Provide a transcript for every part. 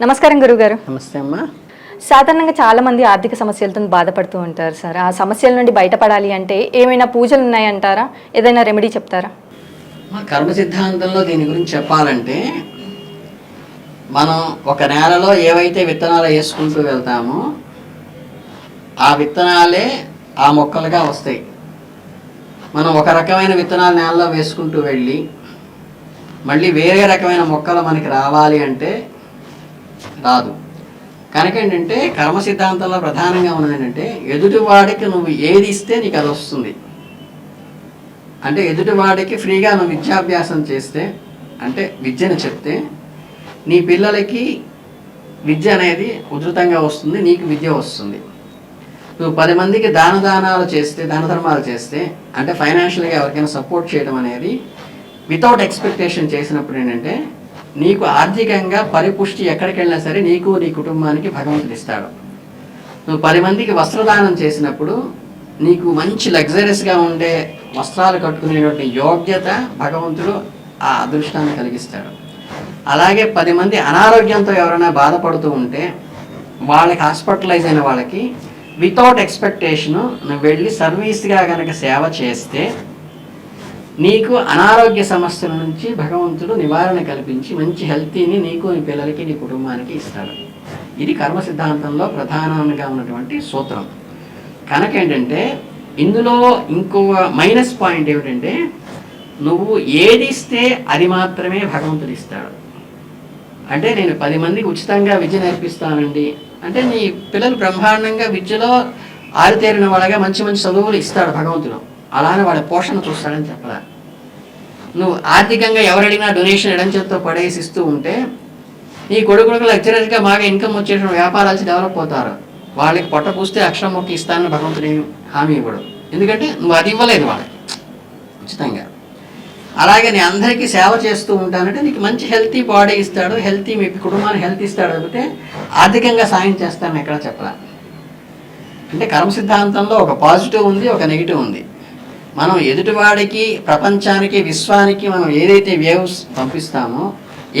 నమస్కారం గురుగారు. నమస్తే అమ్మా. సాధారణంగా చాలా మంది ఆర్థిక సమస్యలతో బాధపడుతూ ఉంటారు సార్. ఆ సమస్యల నుండి బయటపడాలి అంటే ఏమైనా పూజలు ఉన్నాయంటారా? ఏదైనా రెమెడీ చెప్తారా? మా కర్మ సిద్ధాంతంలో దీని గురించి చెప్పాలంటే మనం ఒక నేలలో ఏవైతే విత్తనాలు వేసుకుంటూ వెళ్తామో ఆ విత్తనాలే ఆ మొక్కలుగా వస్తాయి. మనం ఒక రకమైన విత్తనాలు నేలలో వేసుకుంటూ వెళ్ళి మళ్ళీ వేరే రకమైన మొక్కలు మనకి రావాలి అంటే రాదు కనుక ఏంటంటే కర్మ సిద్ధాంతంలో ప్రధానంగా ఉన్నది ఏంటంటే ఎదుటివాడికి నువ్వు ఏది ఇస్తే నీకు అది వస్తుంది. అంటే ఎదుటివాడికి ఫ్రీగా నువ్వు విద్యాభ్యాసం చేస్తే అంటే విద్యను చెప్తే నీ పిల్లలకి విద్య అనేది ఉధృతంగా వస్తుంది నీకు విద్య వస్తుంది. నువ్వు పది మందికి దాన దానాలు చేస్తే దాన ధర్మాలు చేస్తే అంటే ఫైనాన్షియల్గా ఎవరికైనా సపోర్ట్ చేయడం అనేది వితౌట్ ఎక్స్పెక్టేషన్ చేసినప్పుడు ఏంటంటే నీకు ఆర్థికంగా పరిపుష్టి ఎక్కడికి వెళ్ళినా సరే నీకు నీ కుటుంబానికి భగవంతుడు ఇస్తాడు. నువ్వు పది మందికి వస్త్రదానం చేసినప్పుడు నీకు మంచి లగ్జరీస్గా ఉండే వస్త్రాలు కట్టుకునేటువంటి యోగ్యత భగవంతుడు ఆ అదృష్టాన్ని కలిగిస్తాడు. అలాగే పది మంది అనారోగ్యంతో ఎవరైనా బాధపడుతూ ఉంటే వాళ్ళకి హాస్పిటలైజ్ అయిన వాళ్ళకి వితౌట్ ఎక్స్పెక్టేషను నువ్వు వెళ్ళి సర్వీస్గా కనుక సేవ చేస్తే నీకు అనారోగ్య సమస్యల నుంచి భగవంతుడు నివారణ కల్పించి మంచి హెల్తీని నీకు నీ పిల్లలకి నీ కుటుంబానికి ఇస్తాడు. ఇది కర్మ సిద్ధాంతంలో ప్రధానంగా ఉన్నటువంటి సూత్రం. కనుక ఏంటంటే ఇందులో ఇంకో మైనస్ పాయింట్ ఏమిటంటే నువ్వు ఏది ఇస్తే అది మాత్రమే భగవంతుడు ఇస్తాడు. అంటే నేను పది మందికి ఉచితంగా విద్య నేర్పిస్తానండి. అంటే నీ పిల్లలు బ్రహ్మాండంగా విద్యలో ఆరితేరిన వాళ్ళగా మంచి మంచి చదువులు ఇస్తాడు భగవంతుడు. అలానే వాళ్ళ పోషణ చూస్తాడని చెప్పరా నువ్వు ఆర్థికంగా ఎవరడిగినా డొనేషన్ ఎడం పడేసి ఇస్తూ ఉంటే నీ కొడుకులకు లెక్చరర్గా బాగా ఇన్కమ్ వచ్చేసిన వ్యాపారాలు డెవలప్ అవుతారు. వాళ్ళకి పొట్ట పూస్తే అక్షరం మొక్క ఇస్తానని భగవంతుడు హామీ ఇవ్వడు. ఎందుకంటే నువ్వు అది ఇవ్వలేదు వాళ్ళకి. ఉచితంగా. అలాగే నేను అందరికీ సేవ చేస్తూ ఉంటానంటే నీకు మంచి హెల్తీ బాడీ ఇస్తాడు హెల్తీ మీ కుటుంబానికి హెల్త్ ఇస్తాడు లేకపోతే ఆర్థికంగా సాయం చేస్తాను ఎక్కడ చెప్పరా అంటే కర్మ సిద్ధాంతంలో ఒక పాజిటివ్ ఉంది ఒక నెగిటివ్ ఉంది. మనం ఎదుటివాడికి ప్రపంచానికి విశ్వానికి మనం ఏదైతే వేవ్స్ పంపిస్తామో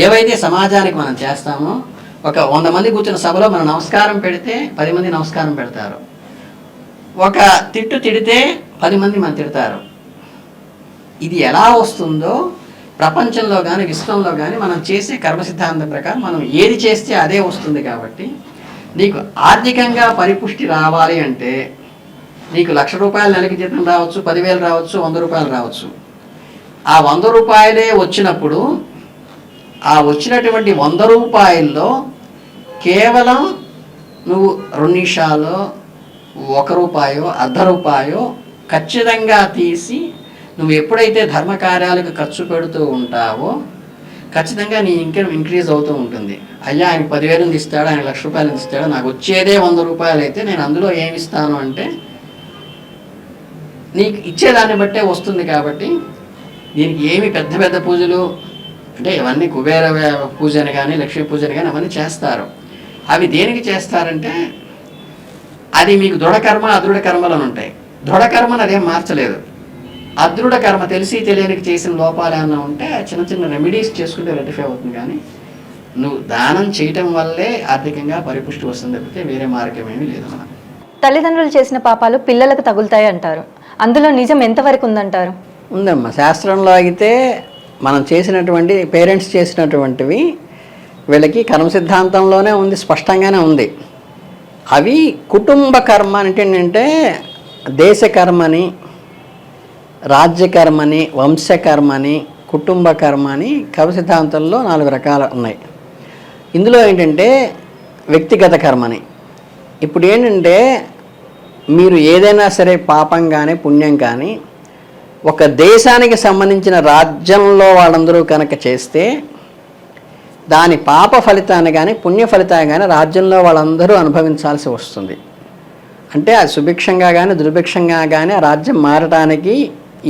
ఏవైతే సమాజానికి మనం చేస్తామో ఒక వంద మంది కూర్చున్న సభలో మనం నమస్కారం పెడితే పది మంది నమస్కారం పెడతారు. ఒక తిట్టు తిడితే పది మంది మనం తిడతారు. ఇది ఎలా వస్తుందో ప్రపంచంలో కానీ విశ్వంలో కానీ మనం చేసే కర్మ సిద్ధాంతం ప్రకారం మనం ఏది చేస్తే అదే వస్తుంది కాబట్టి నీకు ఆర్థికంగా పరిపుష్టి రావాలి అంటే నీకు లక్ష రూపాయలు నెలకి జీతం రావచ్చు పదివేలు రావచ్చు వంద రూపాయలు రావచ్చు. ఆ వంద రూపాయలే వచ్చినప్పుడు ఆ వచ్చినటువంటి వంద రూపాయల్లో కేవలం నువ్వు రెండు నిమిషాలు ఒక రూపాయో అర్ధ రూపాయో ఖచ్చితంగా తీసి నువ్వు ఎప్పుడైతే ధర్మ కార్యాలకు ఖర్చు పెడుతూ ఉంటావో ఖచ్చితంగా నీ ఇన్కమ్ ఇంక్రీజ్ అవుతూ ఉంటుంది. అయ్యా ఆయన పదివేలు ఇస్తాడు ఆయన లక్ష రూపాయలు ఇస్తాడు నాకు వచ్చేదే వంద రూపాయలు అయితే నేను అందులో ఏమి ఇస్తాను అంటే నీకు ఇచ్చేదాన్ని బట్టే వస్తుంది కాబట్టి దీనికి ఏమి పెద్ద పెద్ద పూజలు అంటే ఇవన్నీ కుబేర పూజను పూజని కానీ లక్ష్మీ పూజను కానీ అవన్నీ చేస్తారు. అవి దేనికి చేస్తారంటే అది మీకు దృఢకర్మ అదృఢ కర్మలు అని ఉంటాయి. దృఢకర్మను అదేం మార్చలేదు. అదృఢ కర్మ తెలిసి తెలియనికి చేసిన లోపాలు ఏమైనా ఉంటే చిన్న చిన్న రెమెడీస్ చేసుకుంటే రెటిఫై అవుతుంది కానీ నువ్వు దానం చేయటం వల్లే ఆర్థికంగా పరిపుష్టి వస్తుంది తప్పితే వేరే మార్గం ఏమీ లేదు తల్లిదండ్రులు చేసిన పాపాలు పిల్లలకు తగులుతాయి అంటారు. అందులో నిజం ఎంతవరకు ఉందంటారు? ఉందమ్మా. శాస్త్రంలో అయితే మనం చేసినటువంటి పేరెంట్స్ చేసినటువంటివి వీళ్ళకి కర్మ సిద్ధాంతంలోనే ఉంది స్పష్టంగానే ఉంది. అవి కుటుంబ కర్మ అంటే ఏంటంటే దేశ కర్మని రాజ్యకర్మని వంశకర్మని కుటుంబ కర్మని కర్మ సిద్ధాంతంలో నాలుగు రకాలు ఉన్నాయి. ఇందులో ఏంటంటే వ్యక్తిగత కర్మని. ఇప్పుడు ఏంటంటే మీరు ఏదైనా సరే పాపం కానీ పుణ్యం కానీ ఒక దేశానికి సంబంధించిన రాజ్యంలో వాళ్ళందరూ కనుక చేస్తే దాని పాప ఫలితాన్ని కానీ పుణ్య ఫలితాన్ని కానీ రాజ్యంలో వాళ్ళందరూ అనుభవించాల్సి వస్తుంది. అంటే అది సుభిక్షంగా కానీ దుర్భిక్షంగా కానీ ఆ రాజ్యం మారటానికి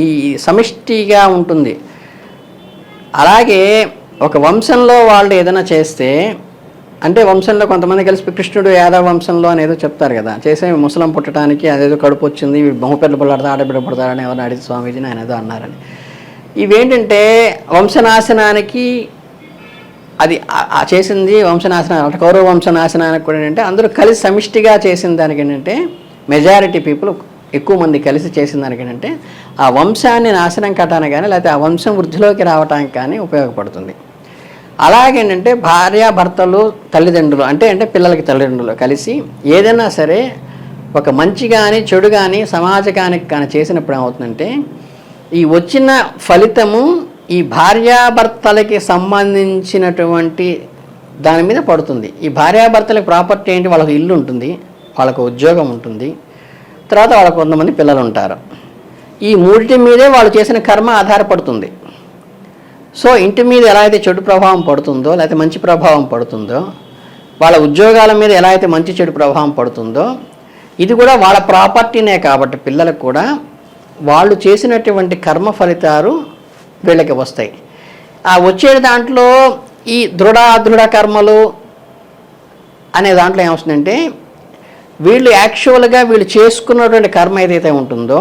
ఈ సమిష్టిగా ఉంటుంది. అలాగే ఒక వంశంలో వాళ్ళు ఏదైనా చేస్తే అంటే వంశంలో కొంతమంది కలిసి కృష్ణుడు యాదవ వంశంలో అని ఏదో చెప్తారు కదా. చేసే ముసలం పుట్టడానికి అదేదో కడుపు వచ్చింది బహుపెట్లు పుడతారు ఆడబిడ్డ పుడతారని ఎవరు అడిగి స్వామీజీని ఆయన ఏదో అన్నారని. ఇవేంటంటే వంశనాశనానికి అది చేసింది వంశనాశనం అంటే కౌరవ వంశనాశనానికి కూడా ఏంటంటే అందరూ కలిసి సమిష్టిగా చేసిన దానికి ఏంటంటే మెజారిటీ పీపుల్ ఎక్కువ మంది కలిసి చేసిన దానికి ఏంటంటే ఆ వంశాన్ని నాశనం కట్టడానికి కానీ లేకపోతే ఆ వంశం వృద్ధిలోకి రావడానికి కానీ ఉపయోగపడుతుంది. అలాగేంటంటే భార్యాభర్తలు తల్లిదండ్రులు అంటే అంటే పిల్లలకి తల్లిదండ్రులు కలిసి ఏదైనా సరే ఒక మంచి కానీ చెడు కానీ సమాజకానికి కానీ చేసినప్పుడు ఏమవుతుందంటే ఈ వచ్చిన ఫలితము ఈ భార్యాభర్తలకి సంబంధించినటువంటి దాని మీద పడుతుంది. ఈ భార్యాభర్తలకి ప్రాపర్టీ ఏంటి? వాళ్ళకి ఇల్లు ఉంటుంది వాళ్ళకు ఉద్యోగం ఉంటుంది. తర్వాత వాళ్ళకు కొంతమంది పిల్లలు ఉంటారు. ఈ మూడింటి మీదే వాళ్ళు చేసిన కర్మ ఆధారపడుతుంది. సో ఇంటి మీద ఎలా అయితే చెడు ప్రభావం పడుతుందో లేకపోతే మంచి ప్రభావం పడుతుందో వాళ్ళ ఉద్యోగాల మీద ఎలా అయితే మంచి చెడు ప్రభావం పడుతుందో ఇది కూడా వాళ్ళ ప్రాపర్టీనే కాబట్టి పిల్లలకు కూడా వాళ్ళు చేసినటువంటి కర్మ ఫలితాలు వీళ్ళకి వస్తాయి. ఆ వచ్చే దాంట్లో ఈ దృఢ అదృఢ కర్మలు అనే దాంట్లో ఏమొస్తుందంటే వీళ్ళు యాక్చువల్గా వీళ్ళు చేసుకున్నటువంటి కర్మ ఏదైతే ఉంటుందో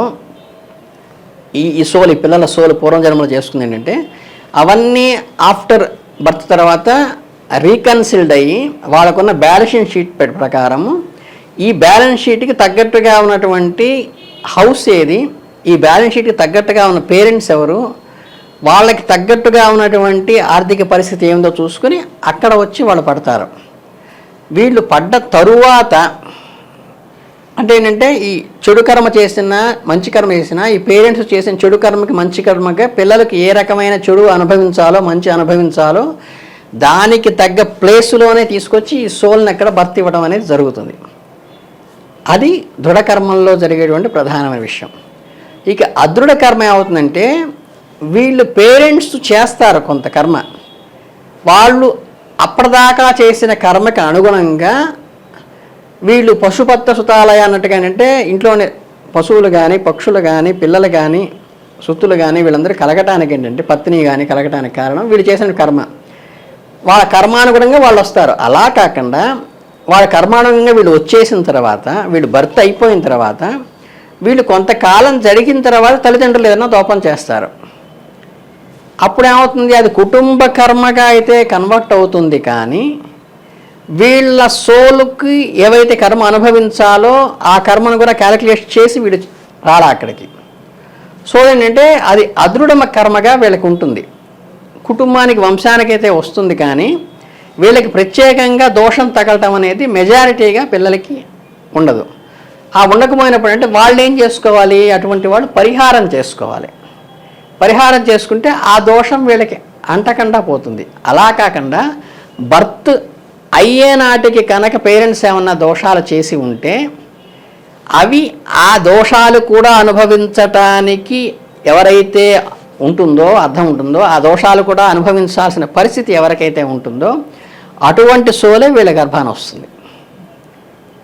ఈ ఈ సోల్ ఈ పిల్లల సోలు పూర్వ జన్మలు చేసుకుంది ఏంటంటే అవన్నీ ఆఫ్టర్ బర్త్ తర్వాత రీకన్సిల్డ్ అయ్యి వాళ్ళకున్న బ్యాలెన్స్ షీట్ ప్రకారం ప్రకారము ఈ బ్యాలెన్స్ షీట్కి తగ్గట్టుగా ఉన్నటువంటి హౌస్ ఏది ఈ బ్యాలెన్స్ షీట్కి తగ్గట్టుగా ఉన్న పేరెంట్స్ ఎవరు వాళ్ళకి తగ్గట్టుగా ఉన్నటువంటి ఆర్థిక పరిస్థితి ఏందో చూసుకుని అక్కడ వచ్చి వాళ్ళు పడతారు. వీళ్ళు పడ్డ తరువాత అంటే ఏంటంటే ఈ చెడు కర్మ చేసిన మంచి కర్మ చేసిన ఈ పేరెంట్స్ చేసిన చెడు కర్మకి మంచి కర్మగా పిల్లలకి ఏ రకమైన చెడు అనుభవించాలో మంచి అనుభవించాలో దానికి తగ్గ ప్లేసులోనే తీసుకొచ్చి ఈ సోల్ని అక్కడ భర్తీ ఇవ్వడం అనేది జరుగుతుంది. అది దృఢకర్మంలో జరిగేటువంటి ప్రధానమైన విషయం. ఇక అదృఢ కర్మ ఏమవుతుందంటే వీళ్ళు పేరెంట్స్ చేస్తారు కొంత కర్మ. వాళ్ళు అప్పటిదాకా చేసిన కర్మకి అనుగుణంగా వీళ్ళు పశుపత్త సుతాలయ అన్నట్టుగా అంటే ఇంట్లోనే పశువులు కానీ పక్షులు కానీ పిల్లలు కానీ సుత్తులు కానీ వీళ్ళందరూ కలగటానికి ఏంటంటే పత్ని కానీ కలగటానికి కారణం వీళ్ళు చేసిన కర్మ. వాళ్ళ కర్మానుగుణంగా వాళ్ళు వస్తారు. అలా కాకుండా వాళ్ళ కర్మానుగుణంగా వీళ్ళు వచ్చేసిన తర్వాత వీళ్ళు భర్త అయిపోయిన తర్వాత వీళ్ళు కొంతకాలం జరిగిన తర్వాత తల్లిదండ్రులు ఏదైనా దోపం చేస్తారు. అప్పుడు ఏమవుతుంది అది కుటుంబ కర్మగా అయితే కన్వర్ట్ అవుతుంది కానీ వీళ్ళ సోలుకి ఏవైతే కర్మ అనుభవించాలో ఆ కర్మను కూడా క్యాలిక్యులేట్ చేసి వీడు రాడా అక్కడికి. సో ఏంటంటే అది అదృఢమ కర్మగా వీళ్ళకి ఉంటుంది. కుటుంబానికి వంశానికైతే వస్తుంది కానీ వీళ్ళకి ప్రత్యేకంగా దోషం తగలటం అనేది మెజారిటీగా పిల్లలకి ఉండదు. ఆ ఉండకపోయినప్పుడు అంటే వాళ్ళు ఏం చేసుకోవాలి? అటువంటి వాళ్ళు పరిహారం చేసుకోవాలి. పరిహారం చేసుకుంటే ఆ దోషం వీళ్ళకి అంటకుండా పోతుంది. అలా కాకుండా బర్త్ అయ్యే నాటికి కనుక పేరెంట్స్ ఏమన్నా దోషాలు చేసి ఉంటే అవి ఆ దోషాలు కూడా అనుభవించటానికి ఎవరైతే ఉంటుందో అర్థం ఉంటుందో ఆ దోషాలు కూడా అనుభవించాల్సిన పరిస్థితి ఎవరికైతే ఉంటుందో అటువంటి సోలే వీళ్ళ గర్భాన వస్తుంది.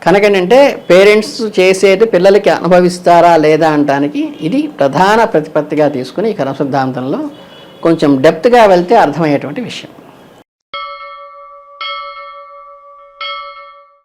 కనుక ఏంటంటే పేరెంట్స్ చేసేది పిల్లలకి అనుభవిస్తారా లేదా అనటానికి ఇది ప్రధాన ప్రతిపత్తిగా తీసుకుని ఈ కర్మ సిద్ధాంతంలో కొంచెం డెప్త్గా వెళ్తే అర్థమయ్యేటువంటి విషయం.